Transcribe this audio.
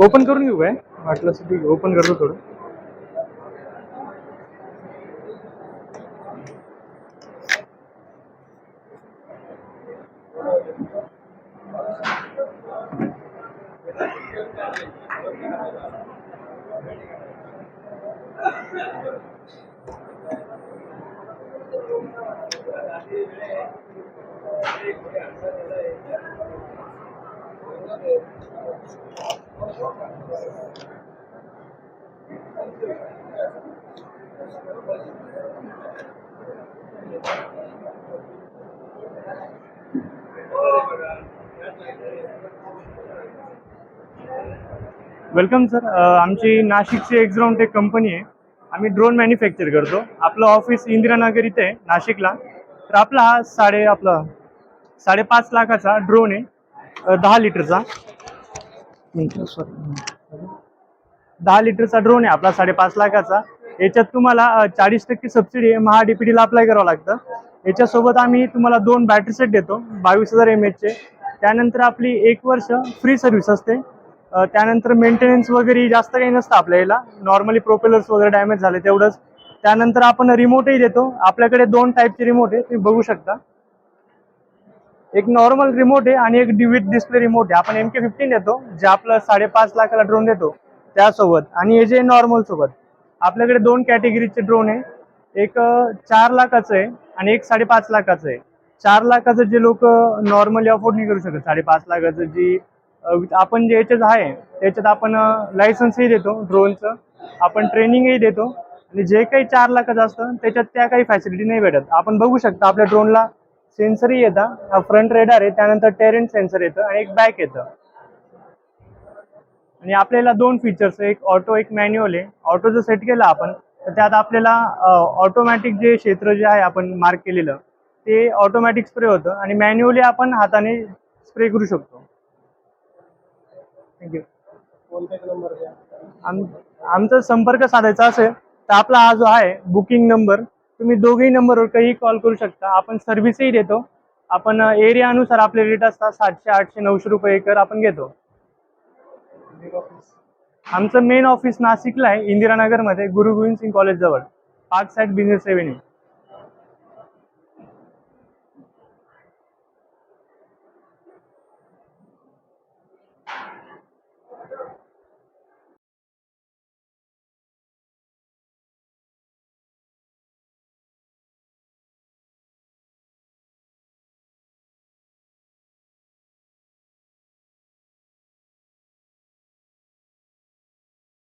Open करून घेऊ काय? वाटलं असं ठीक ओपन करतो थोडं. वेलकम सर आमची नाशिकची एक्झॉन टेक कंपनी आहे. आम्ही ड्रोन मॅन्युफॅक्चर करतो. आपलं ऑफिस इंदिरानगर इथे आहे नाशिकला. तर आपला हा साडे आपला साडेपाच लाखाचा ड्रोन आहे. दहा लिटरचा. सॉरी दहा लिटरचा ड्रोन आहे आपला साडेपाच लाखाचा. याच्यात तुम्हाला चाळीस टक्के सबसिडी महा डीपीडीला अप्लाय करावं लागतं. याच्यासोबत आम्ही तुम्हाला दोन बॅटरी सेट देतो बावीस हजार एम एचचे त्यानंतर आपली एक वर्ष फ्री सर्व्हिस असते. त्यानंतर मेंटेनन्स वगैरे जास्त काही नसतं आपल्या याला नॉर्मली प्रोपेलर्स वगैरे डॅमेज झाले तेवढंच. त्यानंतर आपण रिमोटही देतो. आपल्याकडे दोन टाईपचे रिमोट आहे तुम्ही बघू शकता. एक नॉर्मल रिमोट आहे आणि एक विथ डिस्प्ले रिमोट आहे. आपण एम के फिफ्टीन देतो जे आपलं साडेपाच लाखाला ड्रोन देतो त्यासोबत. आणि हे जे नॉर्मल सोबत. आपल्याकडे दोन कॅटेगरीचे ड्रोन आहे. एक चार लाखाचं आहे आणि एक साडेपाच लाखाचं आहे. चार लाखाचं जे लोक नॉर्मली अफोर्ड नाही करू शकत. साडेपाच लाखाचं जी आपण जे याच्यात आहे त्याच्यात आपण लायसन्सही देतो ड्रोनचं आपण ट्रेनिंगही देतो. आणि जे काही चार लाखाचं असतं त्याच्यात त्या काही फॅसिलिटी नाही भेटत. आपण बघू शकता आपल्या ड्रोनला सेन्सरही येतं फ्रंट रेडार आहे त्यानंतर टेरेंट सेन्सर येतं आणि एक बॅक येतं. आणि आपल्याला दोन फीचर्स एक ऑटो एक मॅन्युअल आहे. ऑटो जर सेट केला आपण तर त्यात आपल्याला ऑटोमॅटिक जे क्षेत्र जे आहे आपण मार्क केलेलं ते ऑटोमॅटिक स्प्रे होतं आणि मॅन्युअली आपण हाताने स्प्रे करू शकतो. थँक्यू आम आमचा संपर्क साधायचा असेल तर आपला हा जो आहे बुकिंग नंबर तुम्ही दोघेही नंबरवर काही कॉल करू शकता. आपण सर्व्हिसही देतो. आपण एरियानुसार आपले रेट असतात सातशे आठशे नऊशे रुपये एकर आपण घेतो. आमचं मेन ऑफिस नाशिकला आहे इंदिरानगरमध्ये गुरु गोविंद सिंग कॉलेज जवळ. Park side business revenue